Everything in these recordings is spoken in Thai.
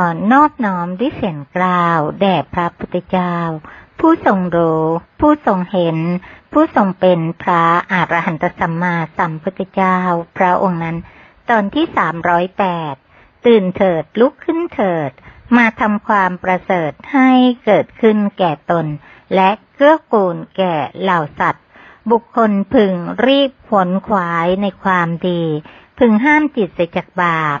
อนอบน้อมด้วยเสียงกล่าว แด่พระพุทธเจ้า ผู้ทรงรู้ ผู้ทรงเห็น ผู้ทรงเป็นพระอรหันตสัมมาสัมพุทธเจ้า พระองค์นั้น ตอนที่สามร้อยแปดตื่นเถิดลุกขึ้นเถิด มาทำความประเสริฐให้เกิดขึ้นแก่ตน และเกื้อกูลแก่เหล่าสัตว์ บุคคลพึงรีบขวนขวายในความดี พึงห้ามจิตเสียจากบาป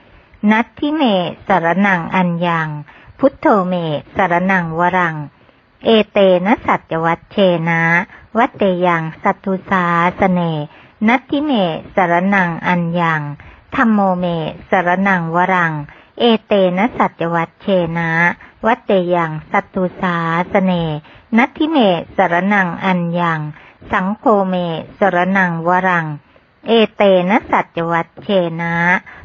นัตทิเมสรนังอัญญัง พุทโธเมสรนังวรัง เอเตนะสัจวัตเชนะ วัตเตยังสัตตุสาสเน นัตทิเมสรนังอัญญังธรรมโมเมสรนังวรัง เอเตนะสัจวัตเชนะ วัตเตยังสัตตุสาสเน นัตทิเมสรนังอัญญัง สังโฆเมสรนังวรัง เอเตนะสัจวัตเชนะ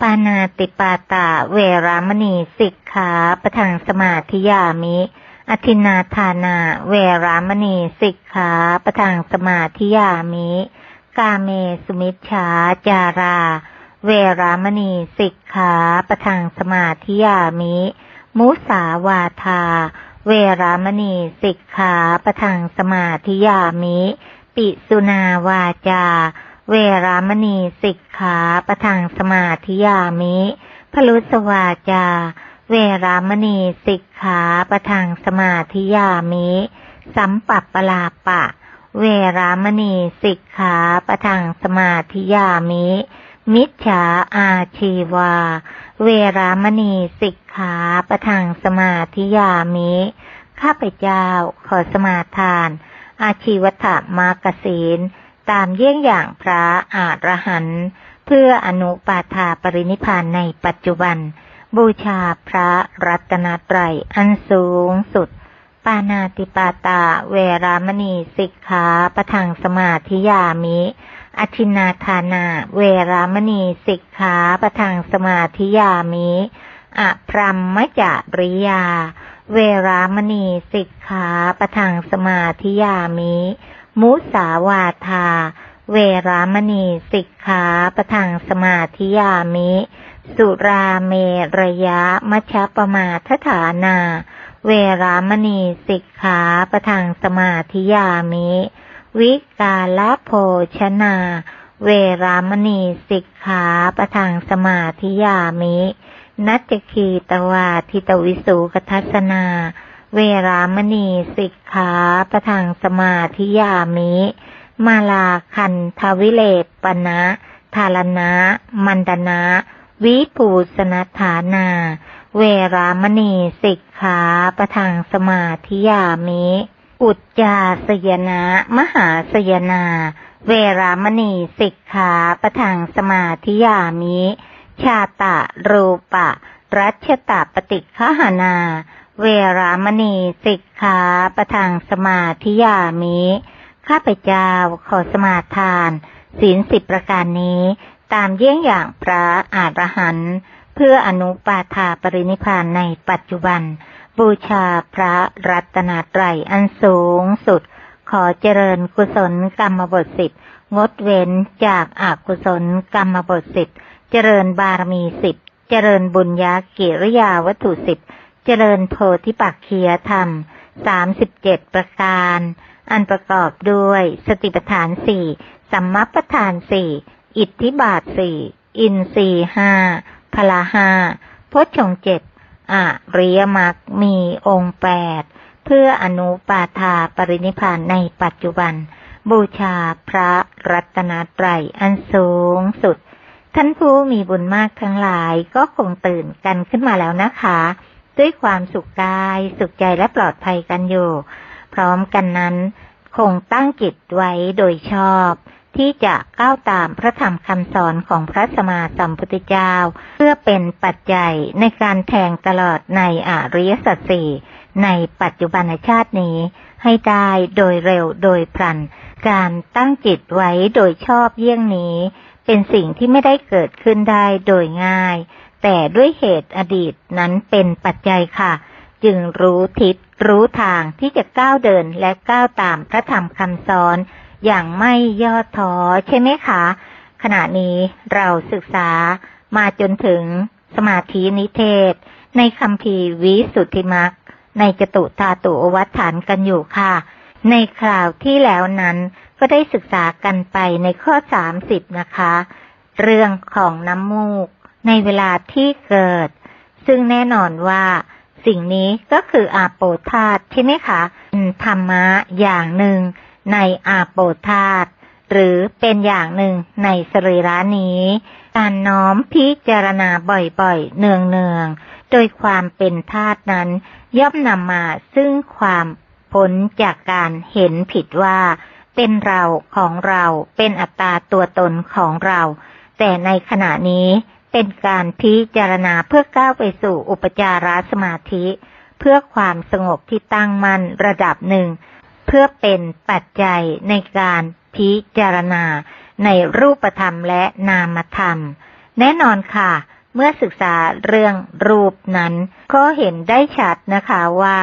ปานาติปาตาเวรามณีสิกขาประทังสมาธิยามิ อธินาทานา เวรามณีสิกขาประทังสมาธิยามิ กาเมสุมิชฌาจารา เวรามณีสิกขาประทังสมาธิยามิ มุสาวาทา เวรามณีสิกขาประทังสมาธิยามิ ปิสุนาวาจา เวรามณีสิกขาประทังสมาธิยามิพลุสวาจา เวรามณีสิกขาประทังสมาธิยามิ สัมปัปปลาปะ เวรามณีสิกขาประทังสมาธิยามิ มิจฉาอาชีวา เวรามณีสิกขาประทังสมาธิยามิ ข้าพเจ้าขอสมาทาน อาชีวัตมากศีล ตามเยี่ยงอย่างพระอาจรหันต์เพื่ออนุปาทาปรินิพานในปัจจุบัน บูชาพระรัตนตรัยอันสูงสุด ปานาติปาตาเวรามณีสิกขาปะทังสมาธิยามิ อธินาทานา เวรามณีสิกขาปะทังสมาธิยามิอพรัมมจาริยา เวรามณีสิกขาปะทังสมาธิยามิ มุสาวาทา เวรามณีสิกขาประทังสมาธิยามิ สุราเมระยะมัชปมาทฐานา เวรามณีสิกขาประทังสมาธิยามิ วิกาลโภชนา เวรามณีสิกขาประทังสมาธิยามิ นัจคีตวาทิตวิสุกทัสนา เวรามณีสิกขาประทังสมาธิยามิ มาลาคันทวิเลปนะทารณะ มันดนะ วิปูสนฐานา เวรามณีสิกขาประทังสมาธิยามิ อุจจาสยนะ มหาสยนา เวรามณีสิกขาประทังสมาธิยามิ ชาตะรูปะ รัชตะปฏิฆหานา เวรามณีสิกขาประทังสมาธิยามิ ข้าพเจ้าขอสมาทาน ศีลสิบประการนี้ ตามเยี่ยงอย่างพระอารหันต์เพื่ออนุปาทาปรินิพานในปัจจุบัน บูชาพระรัตนตรัยอันสูงสุด ขอเจริญกุศลกรรมบทสิบงดเว้นจากอากุศลกรรมบทสิบเจริญบารมีสิบเจริญบุญญากิริยาวัตถุสิบ จริญโพธิปักเคียธรรมสามสิบเจ็ดประการ อันประกอบด้วยสติปัฏฐานสี่สัมมัปปทานสี่อิทธิบาทสี่อินทรีห้าพละห้าพชฌงเจ็ดอะริยมรรคมีองค์แปดเพื่ออนุปาทาปรินิพพานในปัจจุบัน บูชาพระรัตนตรัยอันสูงสุด ท่านผู้มีบุญมากทั้งหลายก็คงตื่นกันขึ้นมาแล้วนะคะ ด้วยความสุขกาย สุขใจและปลอดภัยกันอยู่ พร้อมกันนั้น คงตั้งจิตไว้โดยชอบ ที่จะก้าวตามพระธรรมคำสอนของพระสมมาสัมพุทธเจ้า เพื่อเป็นปัจจัยในการแทงตลอดในอริยสัจสี่ในปัจจุบันชาตินี้ ให้ได้โดยเร็วโดยพลัน การตั้งจิตไว้โดยชอบเยี่ยงนี้ เป็นสิ่งที่ไม่ได้เกิดขึ้นได้โดยง่าย แต่ด้วยเหตุอดีตนั้นเป็นปัจจัยค่ะ จึงรู้ทิศรู้ทางที่จะก้าวเดินและก้าวตามพระธรรมคำสอน อย่างไม่ย่อท้อใช่ไหมคะ ขณะนี้เราศึกษามาจนถึงสมาธินิเทศ ในคำพีวิสุทธิมักในจตุธาตุวัฏฐานกันอยู่ค่ะ ในคราวที่แล้วนั้นก็ได้ศึกษากันไปในข้อสามสิบนะคะ เรื่องของน้ำมูก ในเวลาที่เกิด ซึ่งแน่นอนว่าสิ่งนี้ก็คืออาโปธาตุใช่ไหมคะธรรมะอย่างหนึ่งในอาโปธาตุหรือเป็นอย่างหนึ่งในสรีระนี้ การน้อมพิจารณาบ่อยๆ เนืองๆ โดยความเป็นธาตุนั้น ย่อมนำมาซึ่งความพ้นจากการเห็นผิดว่า เป็นเราของเราเป็นอัตตาตัวตนของเรา แต่ในขณะนี้ เป็นการพิจารณาเพื่อก้าวไปสู่อุปจารสมาธิ เพื่อความสงบที่ตั้งมั่นระดับหนึ่ง เพื่อเป็นปัจจัยในการพิจารณาในรูปธรรมและนามธรรม แน่นอนค่ะ เมื่อศึกษาเรื่องรูปนั้น ก็เห็นได้ชัดนะคะว่า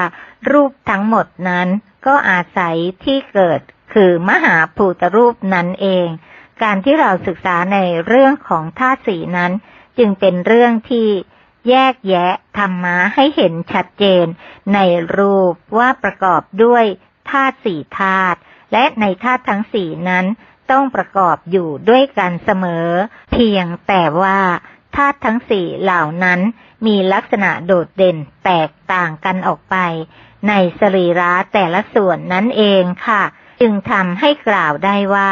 รูปทั้งหมดนั้นก็อาศัยที่เกิดคือมหาภูตรูปนั้นเอง การที่เราศึกษาในเรื่องของธาตุสีนั้น จึงเป็นเรื่องที่แยกแยะธรรมะให้เห็นชัดเจน ในรูปว่าประกอบด้วยธาตุสี่ธาตุและในธาตุทั้งสี่นั้น ต้องประกอบอยู่ด้วยกันเสมอ เพียงแต่ว่าธาตุทั้งสี่เหล่านั้น มีลักษณะโดดเด่นแตกต่างกันออกไป ในสรีระแต่ละส่วนนั้นเองค่ะ จึงทำให้กล่าวได้ว่า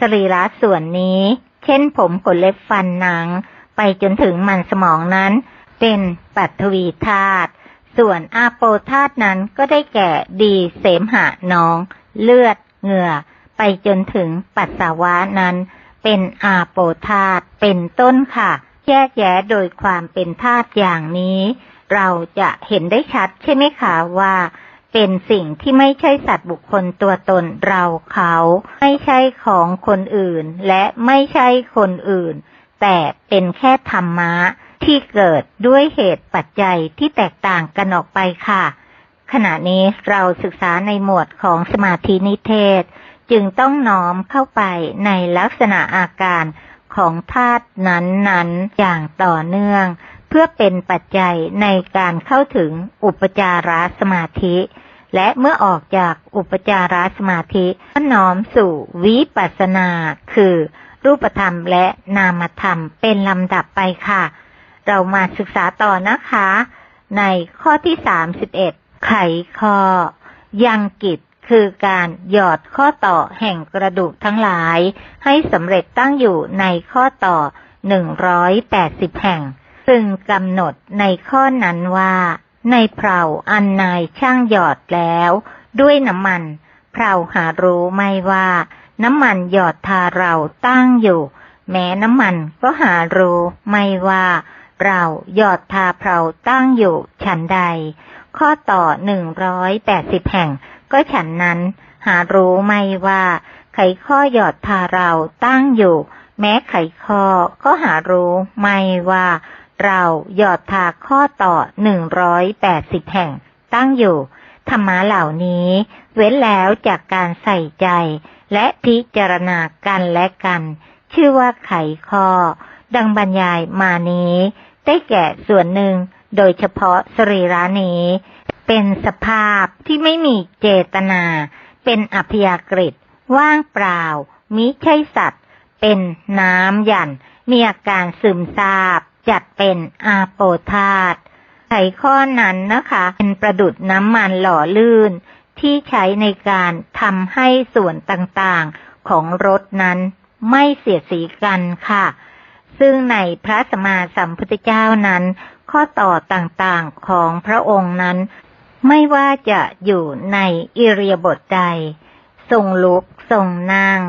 สรีระส่วนนี้ เช่นผมขนเล็บฟันหนัง ไปจนถึงมันสมองนั้น เป็นปัทวีธาตุส่วนอาโปธาตุนั้นก็ได้แก่ดีเสมหะน้อง เลือดเหงื่อ ไปจนถึงปัสสาวะนั้น เป็นอาโปธาตุเป็นต้นค่ะ แยกแยะโดยความเป็นธาตุอย่างนี้ เราจะเห็นได้ชัดใช่ไหมคะว่าเป็นสิ่งที่ไม่ใช่สัตว์บุคคลตัวตนเราเขา ไม่ใช่ของคนอื่น และไม่ใช่คนอื่น แต่เป็นแค่ธรรมะที่เกิดด้วยเหตุปัจจัยที่แตกต่างกันออกไปค่ะ ขณะนี้เราศึกษาในหมวดของสมาธินิเทศ จึงต้องน้อมเข้าไปในลักษณะอาการของธาตุนั้นๆ อย่างต่อเนื่อง เพื่อเป็นปัจจัยในการเข้าถึงอุปจารสมาธิ และเมื่อออกจากอุปจารสมาธิก็น้อมสู่วิปัสสนา คือ รูปธรรมและนามธรรมเป็นลำดับไปค่ะ เรามาศึกษาต่อนะคะ ในข้อที่สามสิบเอ็ดไขข้อยังกิจคือการหยอดข้อต่อแห่งกระดูกทั้งหลาย ให้สำเร็จตั้งอยู่ในข้อต่อหนึ่งร้อยแปดสิบแห่ง ซึ่งกำหนดในข้อนั้นว่า ในเพลาอันนายช่างหยอดแล้ว ด้วยน้ำมันเพลาหารู้ไม่ว่า น้ำมันหยอดทาเราตั้งอยู่ แม้น้ำมันก็หารู้ไม่ว่า เราหยอดทาเราตั้งอยู่ ฉันใด ข้อต่อหนึ่งร้อยแปดสิบแห่ง ก็ฉันนั้น หารู้ไม่ว่าไขข้อหยอดทาเราตั้งอยู่ แม้ไขข้อก็หารู้ไม่ว่า เราหยอดทาข้อต่อหนึ่งร้อยแปดสิบแห่ง ตั้งอยู่ ธรรมะเหล่านี้ เว้นแล้วจากการใส่ใจ และพิจารณากันและกัน ชื่อว่าไขข้อ ดังบรรยายมานี้ ได้แก่ส่วนหนึ่ง โดยเฉพาะสรีระนี้ เป็นสภาพที่ไม่มีเจตนา เป็นอัพยากฤิว่างเปล่า มิใช่สัตว์ เป็นน้ำหยันมีอาการซึมซาบ จัดเป็นอาโปธาต ไขข้อนั้นนะคะ เป็นประดุดน้ำมันหล่อลื่น ที่ใช้ในการทำให้ส่วนต่างๆของรถนั้นไม่เสียดสีกันค่ะ ซึ่งในพระสมมาสัมพุทธเจ้านั้น ข้อต่อต่างๆของพระองค์นั้น ไม่ว่าจะอยู่ในอิริยาบถใด ทรงลุกทรงนั่ง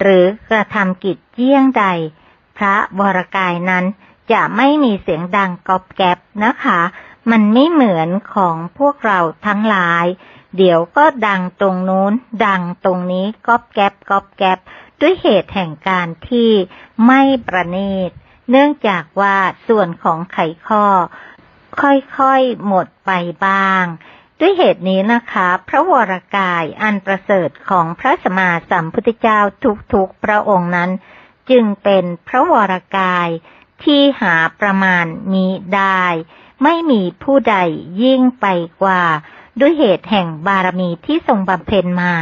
หรือกระทำกิจเยี่ยงใด พระวรกายนั้นจะไม่มีเสียงดังกอบแกบนะคะ มันไม่เหมือนของพวกเราทั้งหลาย เดี๋ยวก็ดังตรงนู้น ดังตรงนี้ก๊อบแกบก๊อบแกบด้วยเหตุแห่งการที่ไม่ประณีต เนื่องจากว่าส่วนของไขข้อ ค่อยๆหมดไปบ้าง ด้วยเหตุนี้นะคะ พระวรากายอันประเสริฐของพระสมมาสัมพุทธเจ้าทุกๆพระองค์นั้น จึงเป็นพระวรากาย ที่หาประมาณมีได้ ไม่มีผู้ใดยิ่งไปกว่า ด้วยเหตุแห่งบารมีที่ทรงบำเพ็ญมา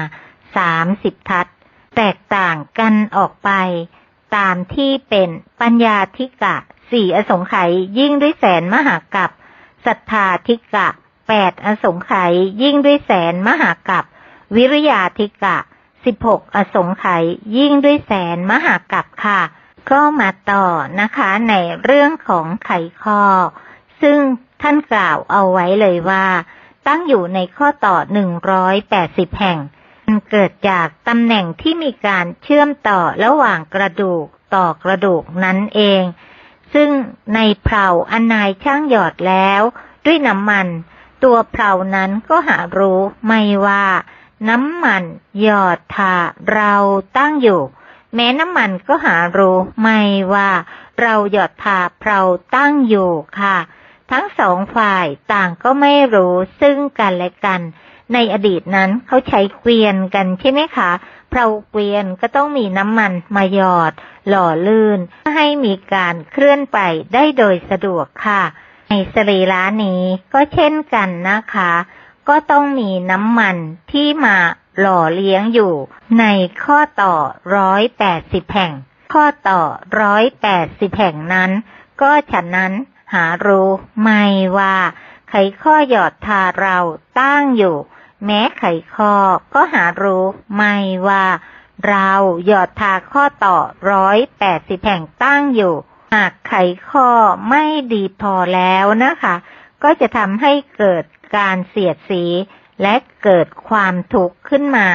สามสิบทัศแตกต่างกันออกไป ตามที่เป็นปัญญาธิกะสี่อสงไขยยิ่งด้วยแสนมหากับศรัทธาธิกะแปดอสงไขยยิ่งด้วยแสนมหากับวิริยาธิกะสิบหกอสงไขยยิ่งด้วยแสนมหากับค่ะ ก็มาต่อนะคะในเรื่องของไขข้อ ซึ่งท่านกล่าวเอาไว้เลยว่า ตั้งอยู่ในข้อต่อหนึ่งร้อยแปดสิบแห่งเกิดจากตำแหน่งที่มีการเชื่อมต่อระหว่างกระดูกต่อกระดูกนั้นเอง ซึ่งในเพลาอันนายช่างหยอดแล้ว ด้วยน้ำมัน ตัวเพลานั้นก็หารู้ไม่ว่า น้ำมันหยอดทาเราตั้งอยู่ แม้น้ำมันก็หารู้ไม่ว่าเราหยอดทาเพลาตั้งอยู่ค่ะ ทั้งสองฝ่ายต่างก็ไม่รู้ซึ่งกันและกัน ในอดีตนั้นเขาใช้เกวียนกันใช่ไหมคะเพราเกวียนก็ต้องมีน้ำมันมาหยอด หล่อลื่น ให้มีการเคลื่อนไปได้โดยสะดวกค่ะ ในสรีระนี้ก็เช่นกันนะคะ ก็ต้องมีน้ำมันที่มา หล่อเลี้ยงอยู่ ในข้อต่อร้อยแปดสิบแห่ง ข้อต่อร้อยแปดสิบแห่งนั้น ก็ฉะนั้นหารู้ไม่ว่า ไขข้อหยอดทาเราตั้งอยู่ แม้ไขข้อก็หารู้ไม่ว่า เราหยอดทาข้อต่อร้อยแปดสิบแห่งตั้งอยู่ หากไขข้อไม่ดีพอแล้วนะคะ ก็จะทำให้เกิดการเสียดสี และเกิดความทุกข์ขึ้นมา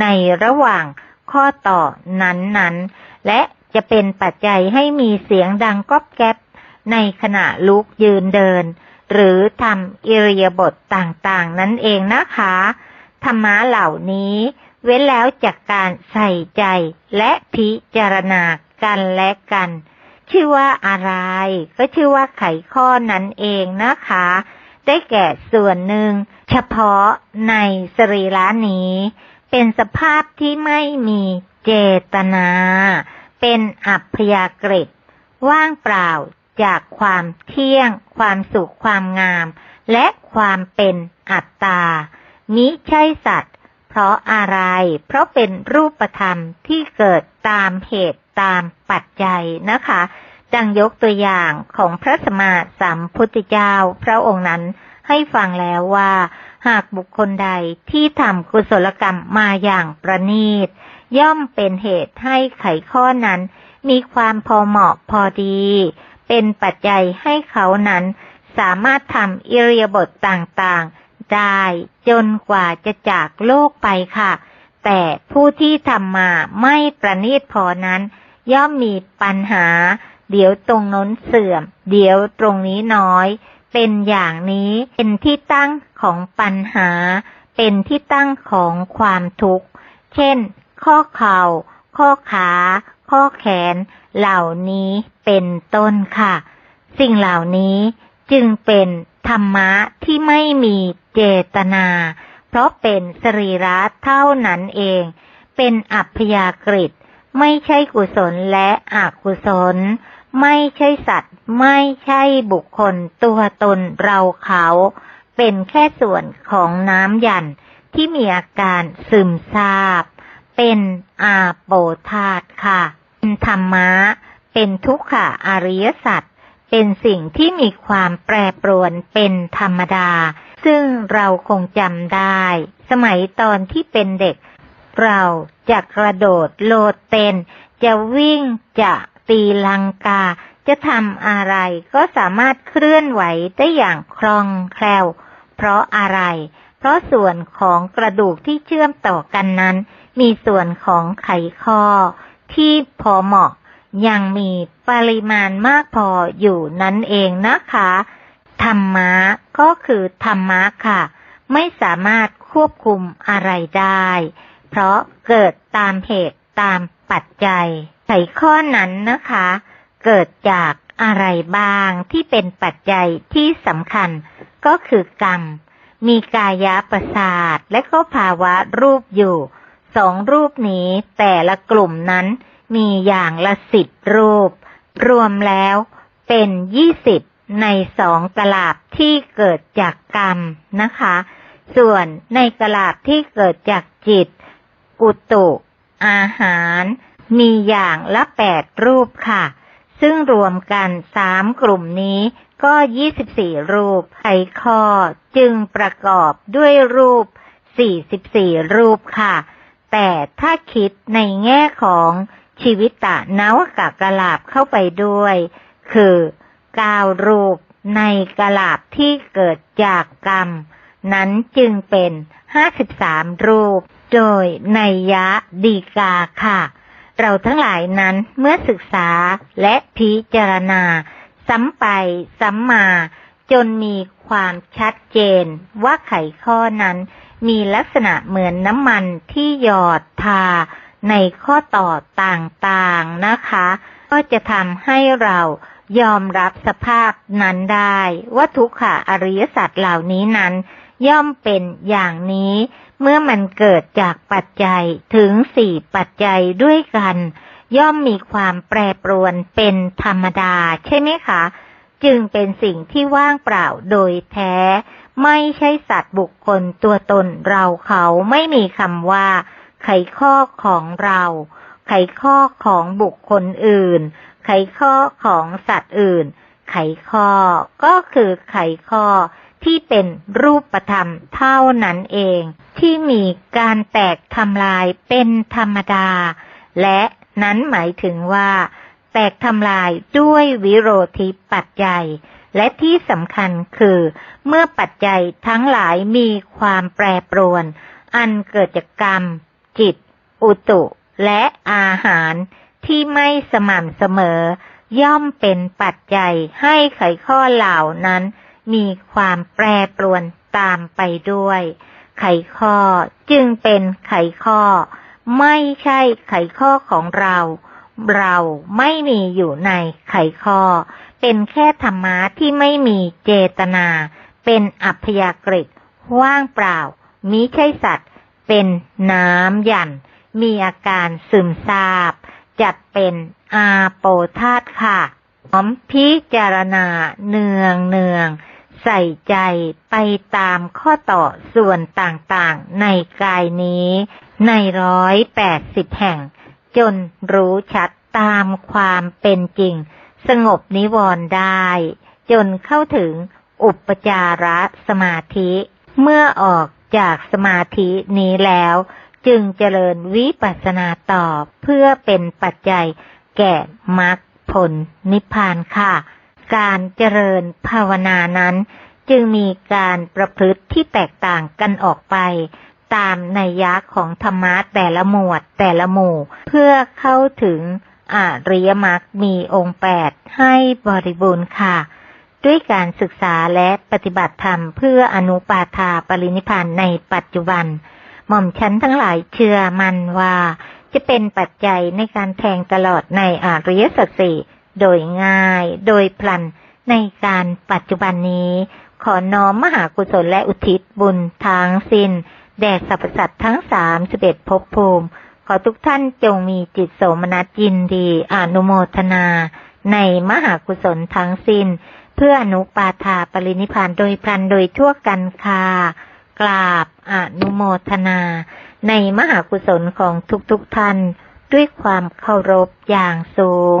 ในระหว่างข้อต่อนั้นๆ และจะเป็นปัจจัยให้มีเสียงดังก๊อบแก๊บในขณะลุกยืนเดิน หรือทำอิริยาบถต่างๆ นั่นเองนะคะ ธรรมะเหล่านี้ เว้นแล้วจากการใส่ใจและพิจารณากันและกัน ชื่อว่าอะไร ก็ชื่อว่าไขข้อนั้นเองนะคะ ได้แก่ส่วนหนึ่ง เฉพาะในสรีระนี้ เป็นสภาพที่ไม่มีเจตนา เป็นอัพยากฤิว่างเปล่าจากความเที่ยง ความสุขความงาม และความเป็นอัตตามิใช่สัตว์ เพราะอะไร เพราะเป็นรูปธรรมที่เกิดตามเหตุตามปัจจัยนะคะ ดังยกตัวอย่างของพระสมมาสัมพุทธเจ้าพระองค์นั้นให้ฟังแล้วว่า หากบุคคลใดที่ทำกุศลกรรมมาอย่างประณีต ย่อมเป็นเหตุให้ไขข้อนั้น มีความพอเหมาะพอดี เป็นปัจจัยให้เขานั้น สามารถทำอิริยบถต่างๆ ได้จนกว่าจะจากโลกไปค่ะ แต่ผู้ที่ทำมาไม่ประณีตพอนั้น ย่อมมีปัญหา เดี๋ยวตรงน้นเสื่อม เดี๋ยวตรงนี้น้อย เป็นอย่างนี้เป็นที่ตั้งของปัญหา เป็นที่ตั้งของความทุกข์ เช่น ข้อเข่า ข้อขา ข้อแขน เหล่านี้เป็นต้นค่ะ สิ่งเหล่านี้จึงเป็นธรรมะที่ไม่มีเจตนา เพราะเป็นสรีระเท่านั้นเอง เป็นอัพยากฤิไม่ใช่กุศลและอกุศล ไม่ใช่สัตว์ ไม่ใช่บุคคล ตัวตนเราเขา เป็นแค่ส่วนของน้ำหยันที่มีอาการซึมซาบ เป็นอาโปธาตค่ะเป็นธรรมะ เป็นทุกขะอริยสัจเป็นสิ่งที่มีความแปรปรวนเป็นธรรมดา ซึ่งเราคงจำได้ สมัยตอนที่เป็นเด็ก เราจะกระโดดโลดเต้นจะวิ่งจะ ตีลังกา จะทำอะไรก็สามารถเคลื่อนไหวได้อย่างคล่องแคล่ว เพราะอะไร เพราะส่วนของกระดูกที่เชื่อมต่อกันนั้น มีส่วนของไขข้อ ที่พอเหมาะ ยังมีปริมาณมากพออยู่นั่นเองนะคะ ธรรมะก็คือธรรมะค่ะ ไม่สามารถควบคุมอะไรได้ เพราะเกิดตามเหตุตามปัจจัย ไขข้อนั้นนะคะ เกิดจากอะไรบ้างที่เป็นปัจจัยที่สำคัญก็คือกรรม มีกายประสาทและก็ภาวะรูปอยู่ สองรูปนี้แต่ละกลุ่มนั้นมีอย่างละสิบรูป รวมแล้วเป็นยี่สิบในสองกลาบที่เกิดจากกรรมนะคะ ส่วนในกลาบที่เกิดจากจิต อุตุ อาหาร มีอย่างละแปดรูปค่ะ ซึ่งรวมกันสามกลุ่มนี้ก็ยี่สิบสี่รูปไขข้อจึงประกอบด้วยรูปสี่สิบสี่รูปค่ะ แต่ถ้าคิดในแง่ของชีวิตตะนวกะกะลาบเข้าไปด้วย คือเก้ารูปในกะลาบที่เกิดจากกรรม นั้นจึงเป็นห้าสิบสามรูป โดยในยะดีกาค่ะ เราทั้งหลายนั้นเมื่อศึกษาและพิจารณา ซ้ำไปซ้ำมา จนมีความชัดเจนว่าไขข้อนั้น มีลักษณะเหมือนน้ำมันที่หยอดทา ในข้อต่อต่างๆนะคะ ก็จะทำให้เรายอมรับสภาพนั้นได้ ว่าทุกขะอริยสัจเหล่านี้นั้น ย่อมเป็นอย่างนี้ เมื่อมันเกิดจากปัจจัยถึงสี่ปัจจัยด้วยกัน ย่อมมีความแปรปรวนเป็นธรรมดา ใช่ไหมคะ จึงเป็นสิ่งที่ว่างเปล่าโดยแท้ ไม่ใช่สัตว์บุคคลตัวตนเราเขาไม่มีคำว่า ไขข้อของเรา ไขข้อของบุคคลอื่น ไขข้อของสัตว์อื่น ไขข้อก็คือไขข้อ ที่เป็นรูปธรรมเท่านั้นเอง ที่มีการแตกทำลายเป็นธรรมดา และนั้นหมายถึงว่า แตกทำลายด้วยวิโรธิปัจจัย และที่สำคัญคือ เมื่อปัจจัยทั้งหลายมีความแปรปรวน อันเกิดจากกรรม จิต อุตุและอาหารที่ไม่สม่ำเสมอ ย่อมเป็นปัจจัยให้ไขข้อเหล่านั้น มีความแปรปรวนตามไปด้วย ไขข้อจึงเป็นไขข้อ ไม่ใช่ไขข้อของเรา เราไม่มีอยู่ในไขข้อ เป็นแค่ธรรมะที่ไม่มีเจตนา เป็นอัพยากฤิว่างเปล่า มิใช่สัตว์ เป็นน้ำหยันมีอาการซึมซาบ จัดเป็นอาโปธาตค่ะพร้อมพิจารณาเนืองเนือง ใส่ใจไปตามข้อต่อส่วนต่างๆในกายนี้ ในร้อยแปดสิบแห่ง จนรู้ชัดตามความเป็นจริง สงบนิวรณ์ได้ จนเข้าถึงอุปจารสมาธิ เมื่อออกจากสมาธินี้แล้ว จึงเจริญวิปัสสนาต่อเพื่อเป็นปัจจัยแก่มรรคผลนิพพานค่ะ การเจริญภาวนานั้น จึงมีการประพฤติที่แตกต่างกันออกไป ตามนัยยะของธรรมะแต่ละหมวดแต่ละหมู่ เพื่อเข้าถึงอริยมรรคมีองค์แปดให้บริบูรณ์ค่ะ ด้วยการศึกษาและปฏิบัติธรรมเพื่ออนุปาทาปรินิพานในปัจจุบัน หม่อมชั้นทั้งหลายเชื่อมันว่า จะเป็นปัจจัยในการแทงตลอดในอริยสัจสี่ โดยง่าย โดยพลันในการปัจจุบันนี้ ขอน้อมมหากุศลและอุทิศบุญทางสิ้น แด่สรรพสัตว์ทั้งสามสิบเอ็ดภพภูมิ ขอทุกท่านจงมีจิตโสมนัสยินดีอนุโมทนา ในมหากุศลทั้งสิ้น เพื่ออนุปาทาปรินิพพานโดยพลันโดยทั่วกันคากราบอนุโมทนา ในมหากุศลของทุกๆทท่าน ด้วยความเคารพอย่างสูง